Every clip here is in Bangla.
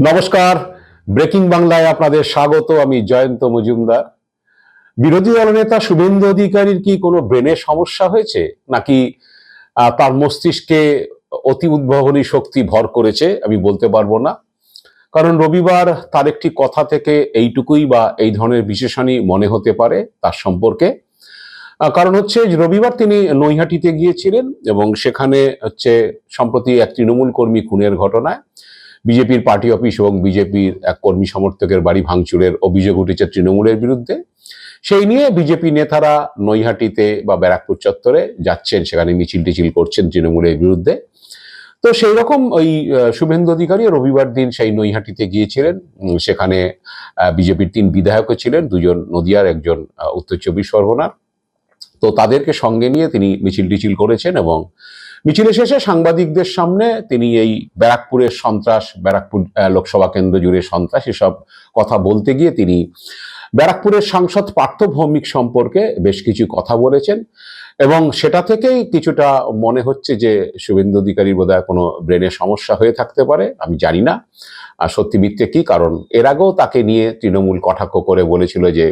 নমস্কার। ব্রেকিং বাংলায় আপনাদের স্বাগত, আমি জয়ন্ত মজুমদার। বিরোধী দলনেতা শুভেন্দু অধিকারীর কি কোনো ব্রেনের সমস্যা হয়েছে? নাকি তার মস্তিষ্কে অতি উদ্ভাবনী শক্তি ভর করেছে? আমি বলতে পারব না। কারণ রবিবার তার একটি কথা থেকে এইটুকুই বা এই ধরনের বিশেষণই মনে হতে পারে তার সম্পর্কে। কারণ হচ্ছে, রবিবার তিনি নৈহাটিতে গিয়েছিলেন এবং সেখানে হচ্ছে, সম্প্রতি এক তৃণমূল কর্মী খুনের ঘটনায় বিজেপির পার্টি অফিস এবং বিজেপির এক কর্মী সমর্থকের বাড়ি ভাঙচুরের অভিযোগ উঠেছে তৃণমূলের বিরুদ্ধে। সেই নিয়ে বিজেপি নেতারা নৈহাটিতে বা ব্যারাকপুর চত্বরে যাচ্ছেন, সেখানে মিছিল টিছিল করছেন তৃণমূলের বিরুদ্ধে। তো সেই রকম ওই শুভেন্দু অধিকারী রবিবার দিন সেই নৈহাটিতে গিয়েছিলেন। সেখানে বিজেপির তিন বিধায়কও ছিলেন, দুজন নদিয়ার, একজন উত্তর চব্বিশ পরগনার। তো তাদেরকে সঙ্গে নিয়ে তিনি মিছিল টিছিল করেছেন এবং মিছিলের শেষে সাংবাদিকদের সামনে তিনি এই ব্যারাকপুরের সন্ত্রাস, ব্যারাকপুর লোকসভা কেন্দ্র জুড়ে সন্ত্রাস এসব কথা বলতে গিয়ে তিনি ব্যারাকপুরের সাংসদ পার্থ ভৌমিক সম্পর্কে বেশ কিছু কথা বলেছেন এবং সেটা থেকেই কিছুটা মনে হচ্ছে যে শুভেন্দু অধিকারীর বোধহয় কোনো ব্রেনের সমস্যা হয়ে থাকতে পারে, আমি জানি না। সত্যি মিথ্যে কি কারণ? এর আগেও তাকে নিয়ে তৃণমূল কটাক্ষ করে বলেছিল যে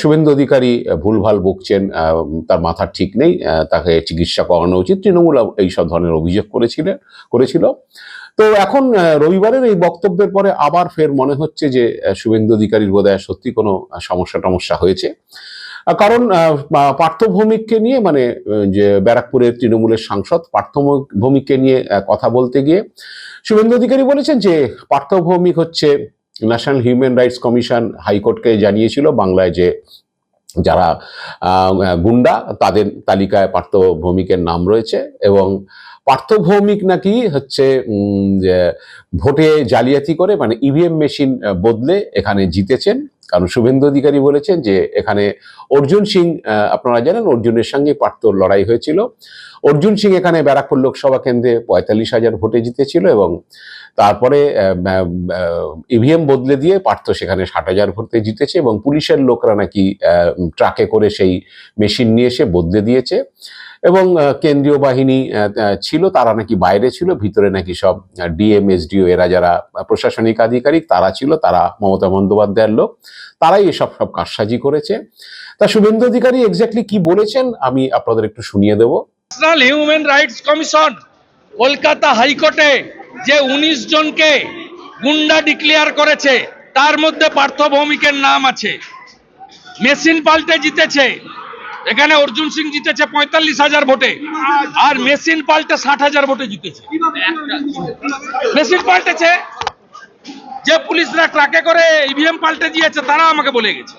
শুভেন্দু অধিকারী ভুলভাল বকছেন তার মাথার ঠিক নেই তাকে চিকিৎসা করানো উচিত। তৃণমূল এইসব ধরনের অভিযোগ করেছিলেন করেছিল। তো এখন রবিবারের এই বক্তব্যের পরে আবার ফের মনে হচ্ছে যে শুভেন্দু অধিকারীর বোধহয় সত্যি কোনো সমস্যা টমস্যা হয়েছে। কারণ আহ, পা- পার্থ ভৌমিককে নিয়ে মানে যে ব্যারাকপুরের তৃণমূলের সাংসদ পার্থ ভৌ- ভৌমিককে নিয়ে কথা বলতে গিয়ে শুভেন্দু অধিকারী বলেছেন যে পার্থভৌমিক হচ্ছে ন্যাশনাল হিউম্যান রাইটস কমিশন হাইকোর্টকে জানিয়েছিল বাংলায় যে যারা গুন্ডা তাদের তালিকায় পার্থ ভৌমিকের নাম রয়েছে এবং পার্থ ভৌমিক নাকি হচ্ছে ভোটে জালিয়াতি করে মানে ইভিএম মেশিন বদলে এখানে জিতেছেন। কারণ শুভেন্দু অধিকারী বলেছেন যে এখানে অর্জুন সিং আপনারা জানেন অর্জুনের সঙ্গে পার্থর লড়াই হয়েছিল। অর্জুন সিং এখানে ব্যারাকপুর লোকসভা কেন্দ্রে পঁয়তাল্লিশ হাজার ভোটে জিতেছিল এবং তারপরে ইভিএম বদলে দিয়ে পার্থ সেখানে ষাট হাজার ভোটে জিতেছে এবং পুলিশের লোকরা নাকি ট্রাকে করে সেই মেশিন নিয়ে এসে বদলে দিয়েছে। এবং কেন্দ্রীয় বাহিনী ছিল, তারা নাকি বাইরে ছিল, ভিতরে নাকি সব ডিএম এসডিও এরা যারা প্রশাসনিক আধিকারিক, তারা ছিল, তারা মমতা বন্দ্যোপাধ্যায়ের লোক, তারাই এসব সব কারসাজি করেছে। তা শুভেন্দু অধিকারী এক্স্যাক্টলি কি বলেছেন, আমি আপনাদের একটু শুনিয়ে দেবো। National human rights commission Kolkata হাইকোর্টে যে উনিশ জনকে গুন্ডা ডিক্লেয়ার করেছে, তার মধ্যে পার্থ ভৌমিকের নাম আছে। মেশিন পাল্টে জিতেছে এখানে অর্জুন সিং জিতেছে পঁয়তাল্লিশ হাজার ভোটে আর মেশিন পাল্টে ষাট হাজার ভোটে জিতেছে। মেশিন পাল্টেছে। যে পুলিশরা ট্রাকে করে ইভিএম পাল্টে দিয়েছে তারা আমাকে বলে গেছে।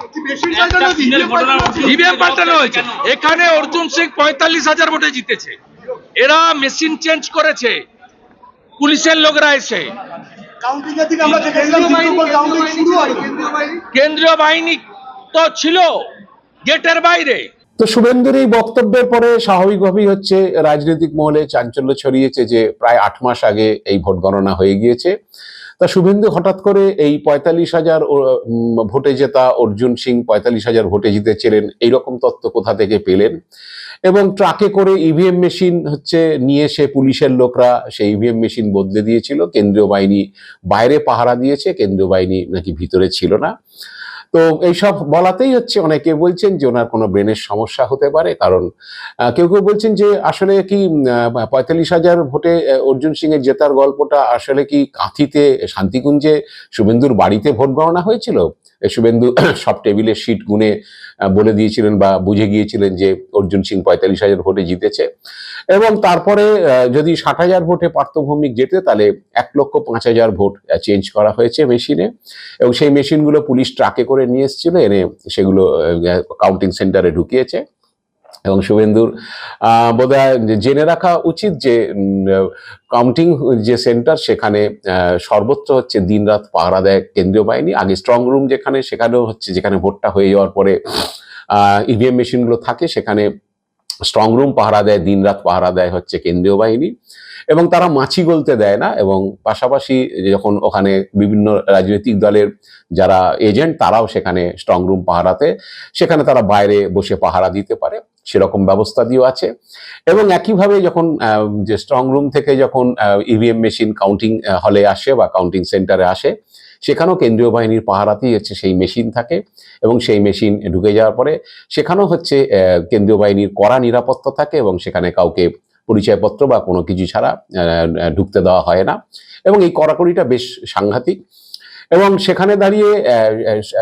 ইভিএম পাল্টানো হয়েছে। এখানে অর্জুন সিং পঁয়তাল্লিশ হাজার ভোটে জিতেছে। এরা মেশিন চেঞ্জ করেছে। পুলিশের লোকরা এসে। কেন্দ্রীয় বাহিনী তো ছিল, গেটের বাইরে। তো শুভেন্দুর এই বক্তব্যের পরে স্বাভাবিকভাবেই হচ্ছে রাজনৈতিক মহলে চাঞ্চল্য ছড়িয়েছে যে প্রায় আট মাস আগে এই ভোট গণনা হয়ে গিয়েছে। তা শুভেন্দু হঠাৎ করে এই পঁয়তাল্লিশ হাজার ভোটে জেতা অর্জুন সিং পঁয়তাল্লিশ হাজার ভোটে জিতেছিলেন, এইরকম তত্ত্ব কোথা থেকে পেলেন? এবং ট্রাকে করে ইভিএম মেশিন হচ্ছে নিয়ে এসে পুলিশের লোকরা সেই ইভিএম মেশিন বদলে দিয়েছিল। কেন্দ্রীয় বাহিনী বাইরে পাহারা দিয়েছে, কেন্দ্রীয় বাহিনী নাকি ভিতরে ছিল না। তো এইসব বলাতেই হচ্ছে। অনেকে বলছেন যে ওনার কোনো ব্রেনের সমস্যা হতে পারে, কারণ কেউ কেউ বলছেন যে আসলে কি পঁয়তাল্লিশ হাজার ভোটে অর্জুন সিং এর জেতার গল্পটা আসলে কি কাঁথিতে, শান্তিকুঞ্জে শুভেন্দুর বাড়িতে ভোট গণনা হয়েছিল? শুভেন্দু সব টেবিলের সিট গুনে বলে দিয়েছিলেন বা বুঝে গিয়েছিলেন যে অর্জুন সিং পঁয়তাল্লিশ হাজার ভোটে জিতেছে। এবং তারপরে যদি ষাট হাজার ভোটে পার্থভৌমিক যেতে তাহলে এক লক্ষ পাঁচ হাজার ভোট চেঞ্জ করা হয়েছে মেশিনে। এবং সেই মেশিনগুলো পুলিশ ট্রাকে করে নিয়ে এসেছিল, এনে সেগুলো কাউন্টিং সেন্টারে ঢুকিয়েছে। এবং শুভেন্দুর বোধ জেনে রাখা উচিত যে কাউন্টিং যে সেন্টার সেখানে সর্বোচ্চ হচ্ছে দিনরাত পাহারা দেয় কেন্দ্রীয় বাহিনী। আগে স্ট্রং রুম যেখানে, সেখানেও হচ্ছে যেখানে ভোটটা হয়ে যাওয়ার পরে ইভিএম মেশিনগুলো থাকে, সেখানে স্ট্রং রুম পাহারা দেয়, দিনরাত পাহারা দেয় হচ্ছে কেন্দ্রীয় বাহিনী। এবং তারা মাছি গলতে দেয় না এবং পাশাপাশি যখন ওখানে বিভিন্ন রাজনৈতিক দলের যারা এজেন্ট তারাও সেখানে স্ট্রং রুম পাহারাতে, সেখানে তারা বাইরে বসে পাহারা দিতে পারে। সেরকম ব্যবস্থা দিয়েও আছে। এবং একইভাবে যখন যে স্ট্রং রুম থেকে যখন ইভিএম মেশিন কাউন্টিং হলে আসে বা কাউন্টিং সেন্টারে আসে সেখানেও কেন্দ্রীয় বাহিনীর পাহারাতেই হচ্ছে সেই মেশিন থাকে এবং সেই মেশিন ঢুকে যাওয়ার পরে সেখানেও হচ্ছে কেন্দ্রীয় বাহিনীর কড়া নিরাপত্তা থাকে এবং সেখানে কাউকে পরিচয়পত্র বা কোনো কিছু ছাড়া ঢুকতে দেওয়া হয় না এবং এই কড়াকড়িটা বেশ সাংঘাতিক এবং সেখানে দাঁড়িয়ে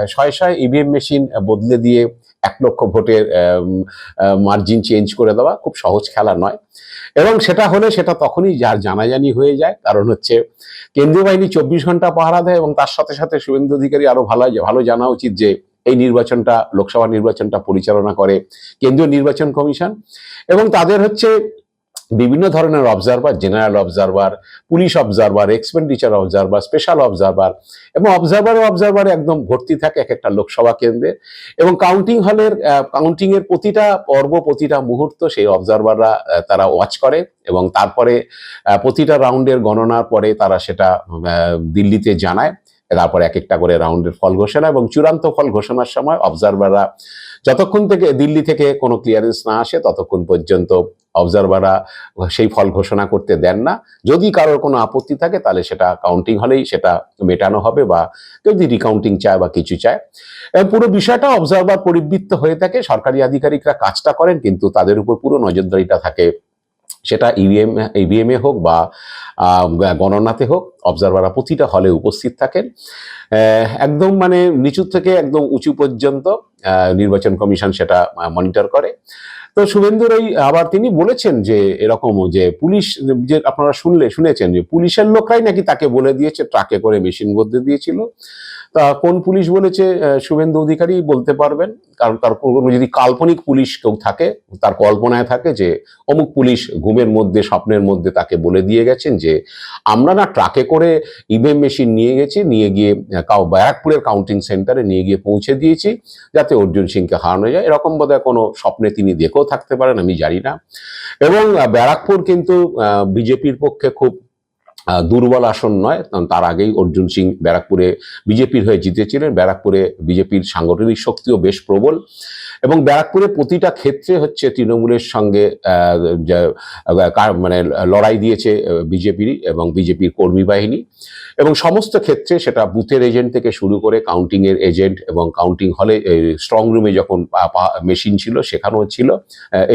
শয়ে শয়ে ইভিএম মেশিন বদলে দিয়ে এক লক্ষ ভোটের মার্জিন চেঞ্জ করে দেওয়া খুব সহজ খেলা নয়। এবং সেটা হলে সেটা তখনই যার জানাজানি হয়ে যায়। কারণ হচ্ছে কেন্দ্রীয় বাহিনী চব্বিশ ঘণ্টা পাহারা দেয় এবং তার সাথে সাথে শুভেন্দু অধিকারী আরও ভালো ভালো জানা উচিত যে এই নির্বাচনটা, লোকসভা নির্বাচনটা পরিচালনা করে কেন্দ্রীয় নির্বাচন কমিশন। এবং তাদের হচ্ছে বিভিন্ন ধরনের observer general observer police observer expenditure observer special observer এবং অবজারভার অবজারভারে একদম ভর্তি থাকে এক একটা লোকসভা কেন্দ্রে এবং কাউন্টিং হলের কাউন্টিং এর প্রতিটা পর্ব, প্রতিটা মুহূর্ত সেই অবজারভাররা তারা ওয়াচ করে এবং তারপরে প্রতিটা রাউন্ডের গণনার পরে তারা সেটা দিল্লিতে জানায়। তারপরে এক একটা করে রাউন্ডের ফল ঘোষণা এবং চূড়ান্ত ফল ঘোষণার সময় অবজারভাররা যতক্ষণ থেকে দিল্লি থেকে কোনো ক্লিয়ারেন্স না আসে, ততক্ষণ পর্যন্ত অবজারভাররা সেই ফল ঘোষণা করতে দেন না। যদি কারোর কোনো আপত্তি থাকে, তাহলে সেটা কাউন্টিং হলেই সেটা মেটানো হবে বা যদি রিকাউন্টিং চায় বা কিছু চায়। পুরো বিষয়টা অবজারভার পরিবৃত্ত হয়ে থাকে, সরকারি আধিকারিকরা কাজটা করেন, কিন্তু তাদের উপর পুরো নজরদারিটা থাকে সেটা ইভিএম ইভিএমে হোক বা গণনাতে হোক অবজারভাররা প্রতিটা হলে উপস্থিত থাকেন। একদম মানে নিচু থেকে একদম উঁচু পর্যন্ত নির্বাচন কমিশন সেটা মনিটর করে। তো শুভেন্দুর এই, আবার তিনি বলেছেন যে এরকম যে পুলিশ, যে আপনারা শুনলে, শুনেছেন যে পুলিশের লোকরাই নাকি তাকে বলে দিয়েছে, ট্রাকে করে মেশিন বদলে দিয়েছিল। তা কোন পুলিশ বলেছে শুভেন্দু অধিকারী বলতে পারবেন। কারণ তার কোনো যদি কাল্পনিক পুলিশ কেউ থাকে, তার কল্পনায় থাকে যে অমুক পুলিশ ঘুমের মধ্যে, স্বপ্নের মধ্যে তাকে বলে দিয়ে গেছেন যে, আমরা না ট্রাকে করে ইভিএম মেশিন নিয়ে গেছি, নিয়ে গিয়ে কাউ ব্যারাকপুরের কাউন্টিং সেন্টারে নিয়ে গিয়ে পৌঁছে দিয়েছি, যাতে অর্জুন সিংকে হারানো যায়। এরকম বোধহয় কোনো স্বপ্নে তিনি দেখেও থাকতে পারেন, আমি জানি না। এবং ব্যারাকপুর কিন্তু বিজেপির পক্ষে খুব দুর্বল আসন নয় তার আগেই অর্জুন সিং ব্যারাকপুরে বিজেপির হয়ে জিতেছিলেন। ব্যারাকপুরে বিজেপির সাংগঠনিক শক্তিও বেশ প্রবল। এবং ব্যারাকপুরে প্রতিটা ক্ষেত্রে হচ্ছে তৃণমূলের সঙ্গে মানে লড়াই দিয়েছে বিজেপির এবং বিজেপির কর্মী বাহিনী। এবং সমস্ত ক্ষেত্রে সেটা বুথের এজেন্ট থেকে শুরু করে কাউন্টিং এর এজেন্ট এবং কাউন্টিং হলে স্ট্রং রুমে যখন মেশিন ছিল, সেখানেও ছিল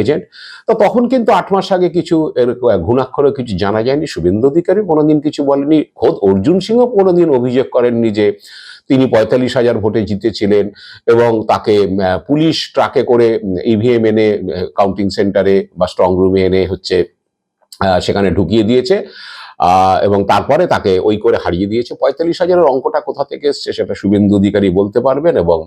এজেন্ট। তো তখন কিন্তু আট মাস আগে কিছু, এর ঘুণাক্ষরে কিছু জানা যায়নি। শুভেন্দু অধিকারী কোনোদিন কিছু বলেনি। খোদ অর্জুন সিংও কোনোদিন অভিযোগ করেননি যে তিনি পঁয়তাল্লিশ হাজার ভোটে জিতেছিলেন এবং তাকে পুলিশ ট্রাকে করে ইভিএম এনে কাউন্টিং সেন্টারে বা স্ট্রং রুমে এনে হচ্ছে সেখানে ঢুকিয়ে দিয়েছে। এবং তারপরে তাকে ওই করে হারিয়ে দিয়েছে। পঁয়তাল্লিশ হাজারের অঙ্কটা কোথা থেকে এসছে সেটা শুভেন্দু অধিকারী বলতে পারবেন এবং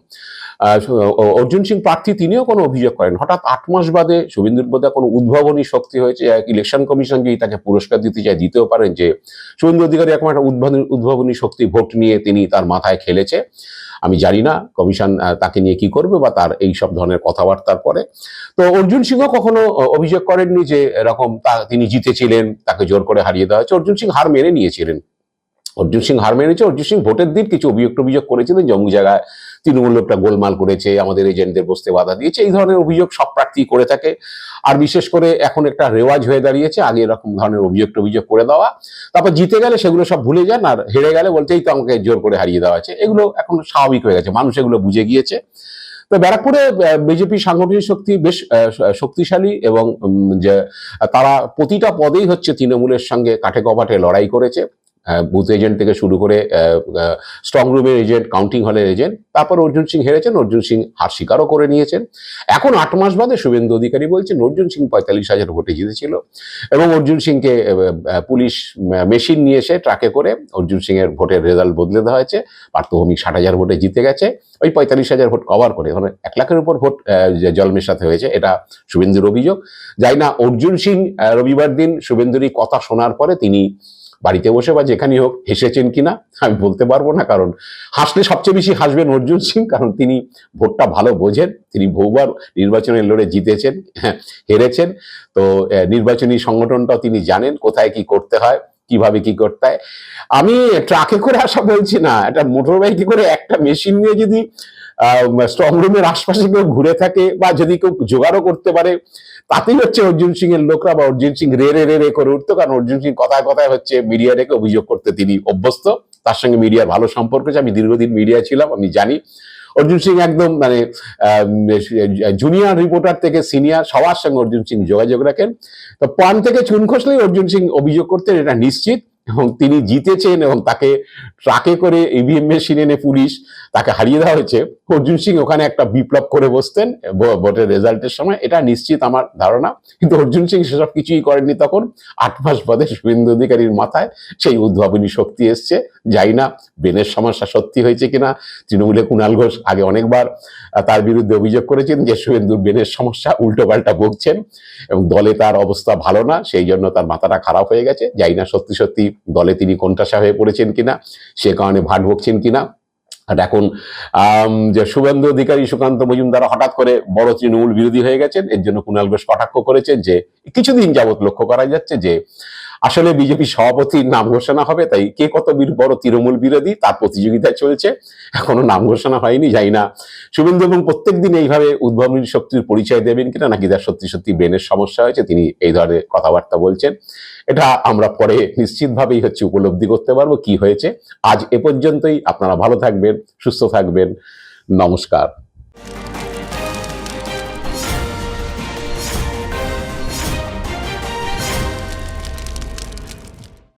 অর্জুন সিং প্রার্থী তিনিও কোনো অভিযোগ করেন। হঠাৎ আট মাস বাদে শুভেন্দুর বোধহয় কোনো উদ্ভাবনী শক্তি হয়েছে ইলেকশন কমিশন যদি তাকে পুরস্কার দিতে চায়, দিতেও পারেন যে, শুভেন্দু অধিকারী এখন একটা উদ্ভাবনী উদ্ভাবনী শক্তি ভোট নিয়ে তিনি তার মাথায় খেলেছে। আমি জানি না কমিশন তাকে নিয়ে কি করবে বা তার এই সব ধরনের কথাবার্তার পরে। তো অর্জুন সিংহ কখনো অভিযোগ করেননি যে এরকম তা- তিনি জিতেছিলেন, তাকে জোর করে হারিয়ে দেওয়া হয়েছে। অর্জুন সিং হার মেনে নিয়েছিলেন। অর্জুন সিং হার মেনেছে অর্জুন সিং ভোটের দিন কিছু অভিযোগ টভিযোগ করেছিলেন যে জায়গায়। তৃণমূল লোকটা গোলমাল করেছে, আমাদের এজেন্টদের বসতে বাধা দিয়েছে, এই ধরনের অভিযোগ সব প্রার্থী করে থাকে। আর বিশেষ করে এখন একটা রেওয়াজ হয়ে দাঁড়িয়েছে, আগে এরকম ধরনের অভিযোগ অভিযোগ করে দেওয়া। তারপর জিতে গেলে সেগুলো সব ভুলে যান, আর হেরে গেলে বলতেই তো আমাকে জোর করে হারিয়ে দেওয়া আছে এগুলো এখন স্বাভাবিক হয়ে গেছে, মানুষ এগুলো বুঝে গিয়েছে। তো ব্যারাকপুরে বিজেপি সাংগঠনিক শক্তি বেশ শক্তিশালী এবং যে, তারা প্রতিটা পদেই হচ্ছে তৃণমূলের সঙ্গে কাঠে কপাটে লড়াই করেছে। বুথ এজেন্ট থেকে শুরু করে স্ট্রং রুমের এজেন্ট কাউন্টিং হলের এজেন্ট তারপর অর্জুন সিং হেরেছেন অর্জুন সিং হার স্বীকারও করে নিয়েছেন। এখন আট মাস বাদে শুভেন্দু অধিকারী বলছেন অর্জুন সিং পঁয়তাল্লিশ হাজার ভোটে জিতেছিল। এবং অর্জুন সিংকে পুলিশ মেশিন নিয়ে এসে ট্রাকে করে অর্জুন সিং এর ভোটের রেজাল্ট বদলে দেওয়া হয়েছে। পার্থভূমিক ষাট হাজার ভোটে জিতে গেছে। ওই পঁয়তাল্লিশ হাজার ভোট কভার করে মানে এক লাখের উপর ভোট আহ, যে জল মেশাতে হয়েছে এটা শুভেন্দুর অভিযোগ। যাই না অর্জুন সিং রবিবার দিন শুভেন্দুরই কথা শোনার পরে তিনি বাড়িতে বসে বা যেখানেই হোক হেসেছেন কিনা আমি বলতে পারব না কারণ হাসলে সবচেয়ে বেশি হাসবেন অর্জুন সিং কারণ তিনি ভোটটা ভালো বোঝেন তিনি বহুবার নির্বাচনের লড়ে জিতেছেন হ্যাঁ, হেরেছেন। তো নির্বাচনী সংগঠনটাও তিনি জানেন কোথায় কি করতে হয় কীভাবে কি করতে হয়। আমি ট্রাকে করে আসা বলছি না একটা মোটর বাইকে করে একটা মেশিন নিয়ে যদি স্ট্রং রুমের আশপাশে কেউ ঘুরে থাকে বা যদি কেউ জোগাড়ও করতে পারে তাতেই হচ্ছে অর্জুন সিং এর লোকরা বা অর্জুন সিং রে রে রে রে করে উঠতো কারণ অর্জুন সিং কথায় কথায় হচ্ছে মিডিয়া রেখে অভিযোগ করতে তিনি অভ্যস্ত। তার সঙ্গে মিডিয়ার ভালো সম্পর্ক আছে। আমি দীর্ঘদিন মিডিয়া ছিলাম, আমি জানি। অর্জুন সিং একদম মানে জুনিয়র রিপোর্টার থেকে সিনিয়র সবার সঙ্গে অর্জুন সিং যোগাযোগ রাখেন। তো পান থেকে চুন খসলেই অর্জুন সিং অভিযোগ করতেন, এটা নিশ্চিত। এবং তিনি জিতেছেন এবং তাকে ট্রাকে করে ইভিএম মেশিন এনে পুলিশ তাকে হারিয়ে দেওয়া হয়েছে। অর্জুন সিং ওখানে একটা বিপ্লব করে বসতেন ভোটের রেজাল্টের সময়। এটা নিশ্চিত আমার ধারণা। কিন্তু অর্জুন সিং সেসব কিছুই করেননি তখন। আট মাস বাদে শুভেন্দু অধিকারীর মাথায় সেই উদ্ভাবনী শক্তি এসছে। যাই না, বেনের সমস্যা সত্যি হয়েছে কিনা তৃণমূলে কুণাল ঘোষ আগে অনেকবার তার বিরুদ্ধে অভিযোগ করেছেন যে শুভেন্দুর বেনের সমস্যা উল্টো পাল্টা বকছেন এবং দলে তার অবস্থা ভালো না, সেই জন্য তার মাথাটা খারাপ হয়ে গেছে। যাই না, সত্যি সত্যি দলে তিনি কোনটাসা হয়ে পড়েছেন কিনা, সে কারণে ভাট বকছেন কিনা। আর এখন যে শুভেন্দু অধিকারী সুকান্ত মজুমদার হঠাৎ করে বড় তৃণমূল বিরোধী হয়ে গেছেন, এর জন্য কুণাল ঘোষ কটাক্ষ করেছেন যে, কিছুদিন যাবৎ লক্ষ্য করা যাচ্ছে যে আসলে বিজেপি সভাপতির নাম ঘোষণা হবে, তাই কে কত বড় তৃণমূল বিরোধী তার প্রতিযোগিতা চলছে। এখনও নাম ঘোষণা হয়নি, যাই না। শুভেন্দু এবং প্রত্যেক দিন এইভাবে উদ্ভাবনী শক্তির পরিচয় দেবেন কিনা, নাকি তার সত্যি সত্যি ব্রেনের সমস্যা হয়েছে, তিনি এই ধরনের কথাবার্তা বলছেন। এটা আমরা পরে নিশ্চিতভাবেই হচ্ছে উপলব্ধি করতে পারব কি হয়েছে। আজ এ পর্যন্তই, আপনারা ভালো থাকবেন, সুস্থ থাকবেন। নমস্কার।